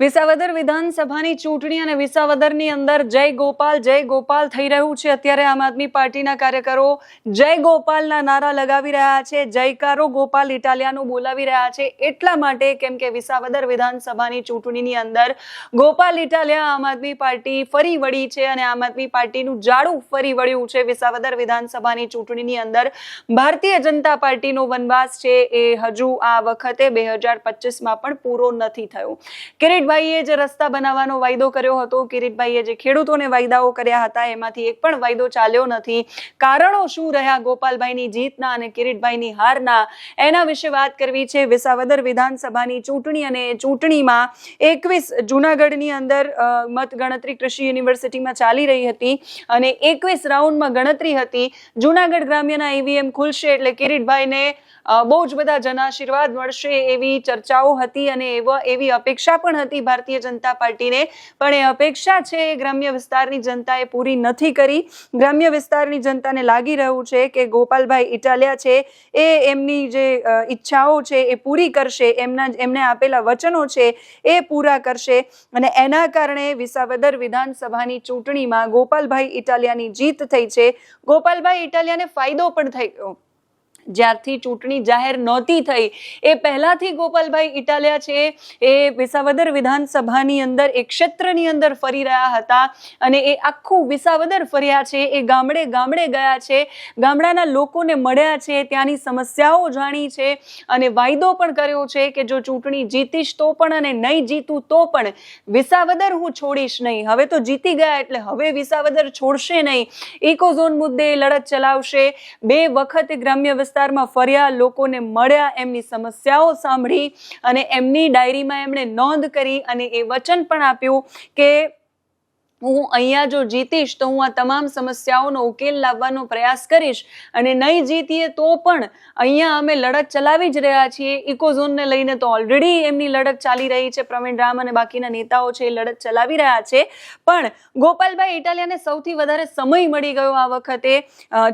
વિસાવદર વિધાનસભાની ચૂંટણી અને વિસાવદરની અંદર જય ગોપાલ જય ગોપાલ થઈ રહ્યું છે. અત્યારે આમ આદમી પાર્ટીના કાર્યકરો જય ગોપાલના નારા લગાવી રહ્યા છે. જયકારો ગોપાલ ઇટાલિયાનું બોલાવી રહ્યા છે. એટલા માટે કેમ કે વિસાવદર વિધાનસભાની ચૂંટણીની અંદર ગોપાલ ઇટાલિયા આમ આદમી પાર્ટી ફરી વળી છે અને આમ આદમી પાર્ટીનું જાડું ફરી વળ્યું છે. વિસાવદર વિધાનસભાની ચૂંટણીની અંદર ભારતીય જનતા પાર્ટીનો વનવાસ છે એ હજુ આ વખતે બે હજાર પચીસમાં પણ પૂરો નથી થયો. કિરીટભાઈએ જે રસ્તા બનાવવાનો વાયદો કર્યો હતો. કિરીટભાઈએ જે ખેડૂતોને વાયદાઓ કર્યા હતા, એમાંથી એક પણ વાયદો ચાલ્યો નથી. કારણો શું રહ્યા? ગોપાલભાઈની જીતના અને કિરીટભાઈની હારના, એના વિશે વાત કરવી છે વિસાવદર વિધાનસભાની ચૂંટણી અને ચૂંટણીમાં એકવીસ જુનાગઢની અંદર મતગણતરી કૃષિ યુનિવર્સિટીમાં ચાલી રહી હતી અને એકવીસ રાઉન્ડમાં ગણતરી હતી. જુનાગઢ ગ્રામ્યના ઈવીએમ ખુલશે એટલે કિરીટભાઈને બહુ જ બધા જનાશીર્વાદ મળશે એવી ચર્ચાઓ હતી અને એવા, એવી અપેક્ષા પણ હતી. ભારતીય જનતા પાર્ટીને. પણ એ અપેક્ષા છે એ ગ્રામ્ય વિસ્તારની જનતાએ પૂરી નથી કરી. ગ્રામ્ય વિસ્તારની જનતાને લાગી રહ્યું છે કે ગોપાલભાઈ ઇટાલિયા છે, એ એમની જે ઈચ્છાઓ છે એ પૂરી કરશે, એમના, એમને આપેલા વચનો છે એ પૂરા કરશે. અને એના કારણે વિસાવદર વિધાનસભાની ચૂંટણીમાં ગોપાલભાઈ ઇટાલિયાની જીત થઈ છે. ગોપાલભાઈ ઇટાલિયાને ફાયદો પણ થઈ ગયો. જ્યારથી ચૂંટણી જાહેર નહોતી થઈ. એ પહેલાથી ગોપાલભાઈ ઇટાલિયા છે. એ વિસાવદર વિધાનસભાની અંદર, એ ક્ષેત્રની અંદર ફરી રહ્યા હતા અને એ આખું વિસાવદર ફર્યા છે. એ ગામડે ગામડે ગયા છે. ગામડાના લોકોને મળ્યા છે. ત્યાંની સમસ્યાઓ જાણી છે અને વાયદો પણ કર્યો છે કે જો ચૂંટણી જીતીશ તો પણ અને નહીં જીતું તો પણ વિસાવદર હું છોડીશ નહીં. હવે તો જીતી ગયા એટલે હવે વિસાવદર છોડશે નહીં. ઇકોઝોન મુદ્દે લડત ચલાવશે. બે વખત ગ્રામ્ય વિસ્તારમાં ફર્યા, લોકોને મળ્યા, એમની સમસ્યાઓ સાંભળી અને એમની ડાયરીમાં એમણે નોંધ કરી અને એ વચન પણ આપ્યું કે હું અહીંયા જો જીતીશ તો હું આ તમામ સમસ્યાઓનો ઉકેલ લાવવાનો પ્રયાસ કરીશ અને નહીં જીતીએ તો પણ અહીંયા અમે લડત ચલાવી જ રહ્યા છીએ. ઇકોઝોનને લઈને તો ઓલરેડી એમની લડત ચાલી રહી છે. પ્રવીણ રામ અને બાકીના નેતાઓ છે એ લડત ચલાવી રહ્યા છે. પણ ગોપાલભાઈ ઇટાલિયાને સૌથી વધારે સમય મળી ગયો આ વખતે.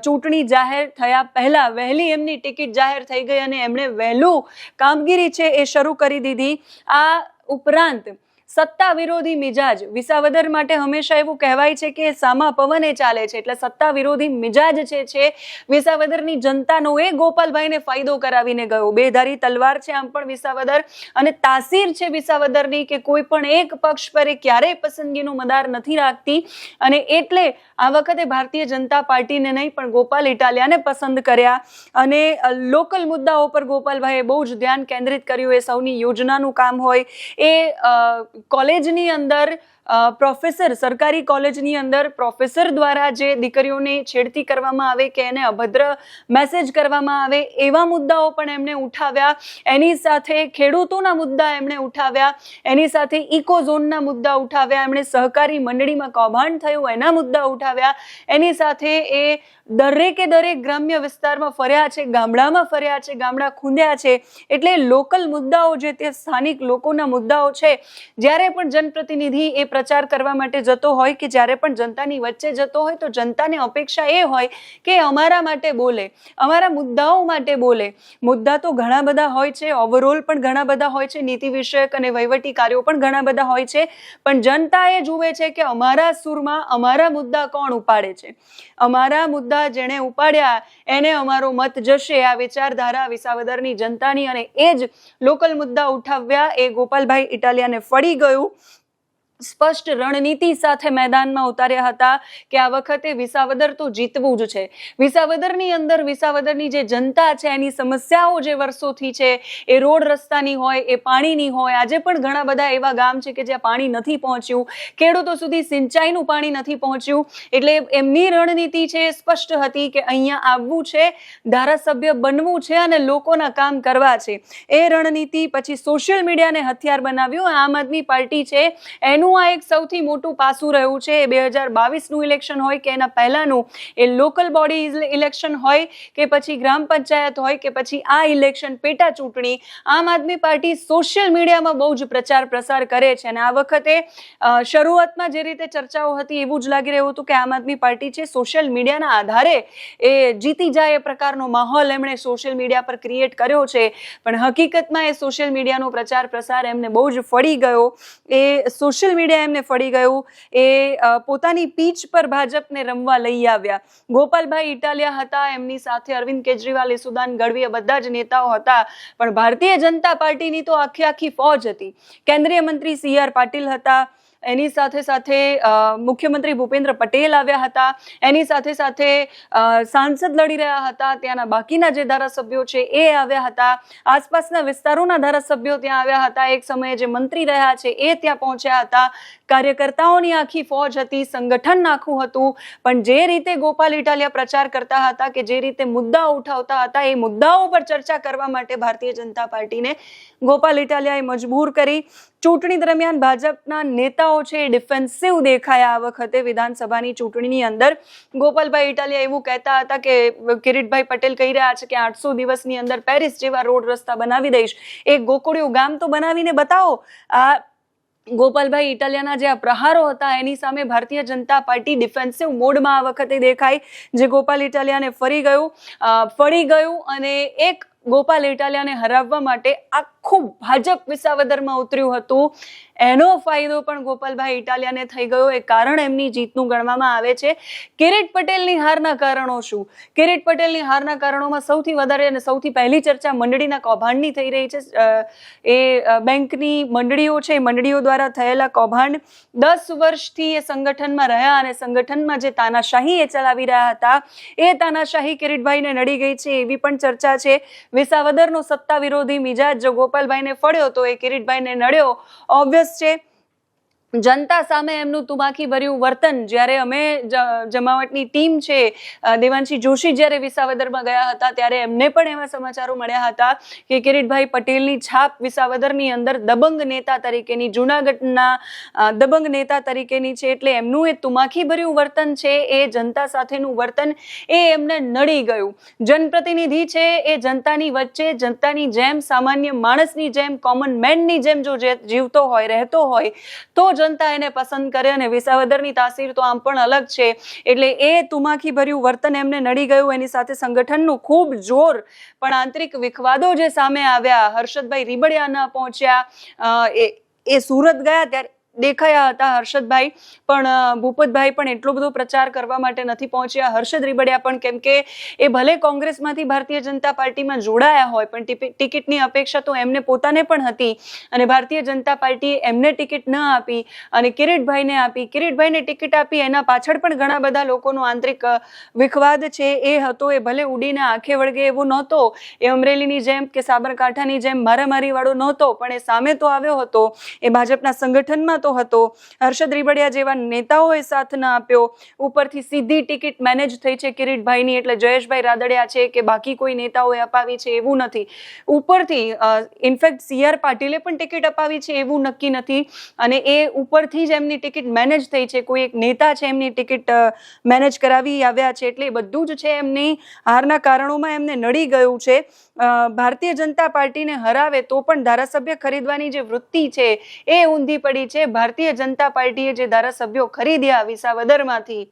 ચૂંટણી જાહેર થયા પહેલાં વહેલી એમની ટિકિટ જાહેર થઈ ગઈ અને એમણે વહેલું કામગીરી છે એ શરૂ કરી દીધી. આ ઉપરાંત સત્તા વિરોધી મિજાજ. વિસાવદર માટે હંમેશા એવું કહેવાય છે કે સામા પવને ચાલે છે. એટલે સત્તા વિરોધી મિજાજ છે છે, વિસાવદરની જનતાનો એ ગોપાલભાઈને ફાયદો કરાવીને ગયો. બેધારી તલવાર છે આમ પણ વિસાવદર. અને તાસીર છે વિસાવદરની કે કોઈ પણ એક પક્ષ પર એ ક્યારેય પસંદગીનો મદાર નથી રાખતી. અને એટલે આ વખતે ભારતીય જનતા પાર્ટીને નહીં, પણ ગોપાલ ઇટાલિયાને પસંદ કર્યા. અને લોકલ મુદ્દાઓ પર ગોપાલભાઈએ બહુ જ ધ્યાન કેન્દ્રિત કર્યું. એ સૌની યોજનાનું કામ હોય. એ કોલેજની અંદર પ્રોફેસર, સરકારી કોલેજની અંદર પ્રોફેસર દ્વારા જે દીકરીઓને છેડતી કરવામાં આવે કે એને અભદ્ર મેસેજ કરવામાં આવે એવા મુદ્દાઓ પણ એમણે ઉઠાવ્યા. એની સાથે ખેડૂતોના મુદ્દા એમણે ઉઠાવ્યા. એની સાથે ઇકો ઝોનના મુદ્દા ઉઠાવ્યા. એમણે સહકારી મંડળીમાં કૌભાંડ થયું, એના મુદ્દા ઉઠાવ્યા. એની સાથે એ દરેકે દરેક ગ્રામ્ય વિસ્તારમાં ફર્યા છે, ગામડામાં ફર્યા છે, ગામડા ખૂંદ્યા છે. એટલે લોકલ મુદ્દાઓ જે તે સ્થાનિક લોકોના મુદ્દાઓ છે જ્યારે પણ જનપ્રતિનિધિ એ પ્રચાર કરવા માટે જતો હોય કે જ્યારે પણ જનતાની વચ્ચે જતો હોય તો જનતાને અપેક્ષા એ હોય કે અમારા માટે બોલે, અમારા મુદ્દાઓ માટે બોલે. મુદ્દા તો ઘણા બધા હોય છે ઓવરઓલ પણ ઘણા બધા હોય છે, નીતિ વિષયક અને વહીવટી કાર્યો પણ ઘણા બધા હોય છે, પણ જનતા એ જુએ છે કે અમારા સુરમાં અમારા મુદ્દા કોણ ઉપાડે છે? અમારા મુદ્દા જેણે ઉપાડ્યા, એને અમારો મત જશે. આ વિચારધારા વિસાવદરની જનતાની અને એ જ લોકલ મુદ્દા ઉઠાવ્યા. એ ગોપાલભાઈ ઇટાલિયાને ફળી ગયું સ્પષ્ટ રણનીતિ સાથે મેદાનમાં ઉતાર્યા હતા કે આ વખતે વિસાવદર તો જીતવું જ છે. વિસાવદરની અંદર વિસાવદરની જે જનતા છે, એની સમસ્યાઓ જે વર્ષોથી છે, એ રોડ રસ્તાની હોય, એ પાણીની હોય, આજે પણ ઘણા બધા એવા ગામ છે કે જ્યાં પાણી નથી પહોંચ્યું. ખેડૂતો સુધી સિંચાઈનું પાણી નથી પહોંચ્યું. એટલે એમની રણનીતિ છે સ્પષ્ટ હતી કે અહીંયા આવવું છે, ધારાસભ્ય બનવું છે અને લોકોના કામ કરવા છે. એ રણનીતિ પછી સોશિયલ મીડિયાને હથિયાર બનાવ્યું. આમ આદમી પાર્ટી છે, એનું એમનું આ એક સૌથી મોટું પાસું રહ્યું છે. બે હજાર બાવીસનું ઇલેક્શન હોય કે એના પહેલાંનું, એ લોકલ બોડી ઇલેક્શન હોય કે પછી ગ્રામ પંચાયત હોય કે પછી આ ઇલેક્શન પેટા ચૂંટણી, આમ આદમી પાર્ટી સોશિયલ મીડિયામાં બહુ જ પ્રચાર પ્રસાર કરે છે. અને આ વખતે શરૂઆતમાં જે રીતે ચર્ચાઓ હતી એવું જ લાગી રહ્યું હતું કે આમ આદમી પાર્ટી છે સોશિયલ મીડિયાના આધારે એ જીતી જાય એ પ્રકારનો માહોલ એમણે સોશિયલ મીડિયા પર ક્રિએટ કર્યો છે. પણ હકીકતમાં એ સોશિયલ મીડિયાનો પ્રચાર પ્રસાર એમને બહુ જ ફળી ગયો. એ સોશિયલ મીડિયા એમને ફળી ગયું. એ પોતાની પીચ પર ભાજપને રમવા લઈ આવ્યા. ગોપાલભાઈ ઇટાલિયા હતા, એમની સાથે અરવિંદ કેજરીવાલ ઈસુદાન ગઢવી બધા જ નેતાઓ હતા. પણ ભારતીય જનતા પાર્ટીની તો આખી આખી ફોજ હતી. કેન્દ્રીય મંત્રી સી આર પાટીલ હતા. એની સાથે સાથે મુખ્યમંત્રી ભૂપેન્દ્ર પટેલ આવ્યા હતા. એની સાથે સાથે સાંસદ લડી રહ્યા હતા. ત્યાંના બાકીના જે ધારાસભ્યો છે એ આવ્યા હતા. આસપાસના વિસ્તારોના ધારાસભ્યો ત્યાં આવ્યા હતા. એક સમયે જે મંત્રી રહ્યા છે એ ત્યાં પહોંચ્યા હતા. કાર્યકર્તાઓની આખી ફોજ હતી, સંગઠન નાખું હતું. પણ જે રીતે ગોપાલ ઇટાલિયા પ્રચાર કરતા હતા કે જે રીતે મુદ્દાઓ ઉઠાવતા હતા, એ મુદ્દાઓ પર ચર્ચા કરવા માટે ભારતીય જનતા પાર્ટીને ગોપાલ ઇટાલિયાએ મજબૂર કરી. ચૂંટણી દરમિયાન ભાજપના નેતાઓ છે, એ ડિફેન્સિવ દેખાયા આ વખતે. વિધાનસભાની ચૂંટણીની અંદર ગોપાલભાઈ ઇટાલિયા એવું કહેતા હતા કે, કિરીટભાઈ પટેલ કહી રહ્યા છે કે આઠસો દિવસની અંદર પેરિસ જેવા રોડ રસ્તા બનાવી દઈશ. એક ગોકુળિયું ગામ તો બનાવીને બતાવો. આ ગોપાલભાઈ ઇટાલિયાના જે આ પ્રહારો હતા, એની સામે ભારતીય જનતા પાર્ટી ડિફેન્સિવ મોડમાં આ વખતે દેખાઈ, જે ગોપાલ ઇટાલિયાને ફરી ગયું. ફળી ગયું અને એક ગોપાલ ઇટાલિયાને હરાવવા માટે આખું ભાજપ વિસાવદરમાં ઉતર્યું હતું. એનો ફાયદો પણ ગોપાલભાઈ ઇટાલિયાને થઈ ગયો. એ કારણ એમની જીતનું ગણવામાં આવે છે. કિરીટ પટેલની હારના કારણો શું? કિરીટ પટેલની હારના કારણોમાં સૌથી વધારે અને સૌથી પહેલી ચર્ચા મંડળીના કૌભાંડની થઈ રહી છે. એ બેંકની મંડળીઓ છે. એ મંડળીઓ દ્વારા થયેલા કૌભાંડ દસ વર્ષથી એ સંગઠનમાં રહ્યા અને સંગઠનમાં જે તાનાશાહી એ ચલાવી રહ્યા હતા, એ તાનાશાહી કિરીટભાઈને નડી ગઈ છે એવી પણ ચર્ચા છે. વિસાવદરનો સત્તા વિરોધી મિજાજ જો ગોપાલભાઈને ફળ્યો તો એ કિરીટભાઈને નડ્યો. ઓબ્વિયસ છે જનતા સામે એમનું તુમાકી ભર્યું વર્તન. જ્યારે અમે જમાવટની ટીમ છે દેવાંશી જોશી જ્યારે વિસાવદરમાં ગયા હતા, ત્યારે એમને પણ એવા સમાચારો મળ્યા હતા કે કિરીટભાઈ પટેલની છાપ વિસાવદરની અંદર દબંગ નેતા તરીકેની, જૂનાગઢના દબંગ નેતા તરીકેની છે, એટલે એમનું એ તુમાખી ભર્યું વર્તન છે, એ જનતા સાથેનું વર્તન, એ એમને નડી ગયું. જનપ્રતિનિધિ છે, એ જનતાની વચ્ચે, જનતાની જેમ સામાન્ય માણસની જેમ કોમન મેનની જેમ જે- જીવતો હોય, રહેતો હોય, તો જનતા એને પસંદ કરે અને વિસાવદરની તાસીર તો આમ પણ અલગ છે. એટલે એ તુમાખી ભર્યું વર્તન એમને નડી ગયું. એની સાથે સંગઠનનું ખૂબ જોર પણ આંતરિક વિખવાદો જે સામે આવ્યા, હર્ષદભાઈ રીબડિયા ન પહોંચ્યા એ સુરત ગયા ત્યારે દેખાયા હતા હર્ષદભાઈ, પણ ભૂપતભાઈ પણ એટલો બધો પ્રચાર કરવા માટે નથી પહોંચ્યા. હર્ષદ રીબડિયા પણ કેમ કે એ ભલે કોંગ્રેસમાંથી ભારતીય જનતા પાર્ટીમાં જોડાયા હોય, પણ ટિકિટની અપેક્ષા તો એમને પોતાને પણ હતી અને ભારતીય જનતા પાર્ટીએ એમને ટિકિટ ન આપી અને કિરીટભાઈને આપી. કિરીટભાઈને ટિકિટ આપી, એના પાછળ પણ ઘણા બધા લોકોનો આંતરિક વિખવાદ છે. એ હતો, એ ભલે ઉડીને આંખે વળગે એવો નહોતો, એ અમરેલીની જેમ કે સાબરકાંઠાની જેમ મારામારી વાળો નહોતો, પણ એ સામે તો આવ્યો હતો. એ ભાજપના સંગઠનમાં તો હતો. હર્ષદ રીબડિયા જેવા નેતાઓએ સાથ ન આપ્યો. ઉપરથી સીધી ટિકિટ મેનેજ થઈ છે કિરીટભાઈની એટલે જયેશભાઈ રાદડિયા છે કે બાકી કોઈ નેતાઓએ અપાવી છે એવું નથી. ઉપરથી ઇનફેક્ટ સીઆર પાટીલે પણ ટિકિટ અપાવી છે એવું નક્કી નથી. અને એ ઉપરથી જ એમની ટિકિટ મેનેજ થઈ છે. કોઈ એક નેતા છે એમની ટિકિટ મેનેજ કરાવી આવ્યા છે એટલે બધું જ છે એમની હારના કારણોમાં એમને નડી ગયું છે. ભારતીય જનતા પાર્ટીને હરાવે તો પણ ધારાસભ્ય ખરીદવાની જે વૃત્તિ છે એ ઊંધી પડી છે. ભારતીય જનતા પાર્ટીએ જે ધારાસભ્યો ખરીદ્યા વિસાવદરમાંથી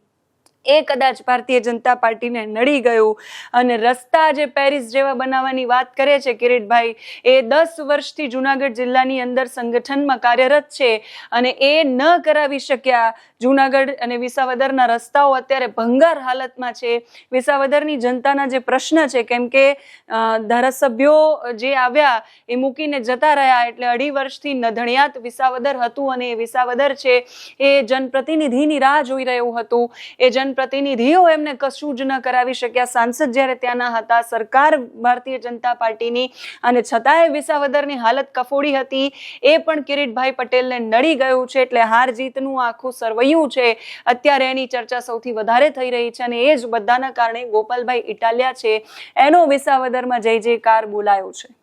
એ કદાચ ભારતીય જનતા પાર્ટીને નડી ગયું. અને રસ્તા જે પેરિસ જેવા બનાવવાની વાત કરે છે કિરીટભાઈ, એ દસ વર્ષથી જુનાગઢ જિલ્લાની અંદર સંગઠનમાં કાર્યરત છે અને એ ન કરાવી શક્યા. જુનાગઢ અને વિસાવદરના રસ્તાઓ અત્યારે ભંગાર હાલતમાં છે. વિસાવદરની જનતાના જે પ્રશ્ન છે, કેમ કે ધારાસભ્યો જે આવ્યા એ મૂકીને જતા રહ્યા એટલે અઢી વર્ષથી નધણિયાત વિસાવદર હતું અને એ વિસાવદર છે એ જનપ્રતિનિધિની રાહ જોઈ રહ્યું હતું. એ જનપ્રતિનિધિઓ એમને કશું જ ન કરાવી શક્યા. સાંસદ જ્યારે ત્યાંના હતા, સરકાર ભારતીય જનતા પાર્ટીની અને છતાંય વિસાવદરની હાલત કફોડી હતી. એ પણ કિરીટભાઈ પટેલને નડી ગયું છે, એટલે હાર જીતનું આખું સરવૈયું છે. અત્યારે એની ચર્ચા સૌથી વધારે થઈ રહી છે અને એ જ બધાના કારણે ગોપાલભાઈ ઇટાલિયા છે. એનો વિસાવદરમાં જય જયકાર બોલાયો છે.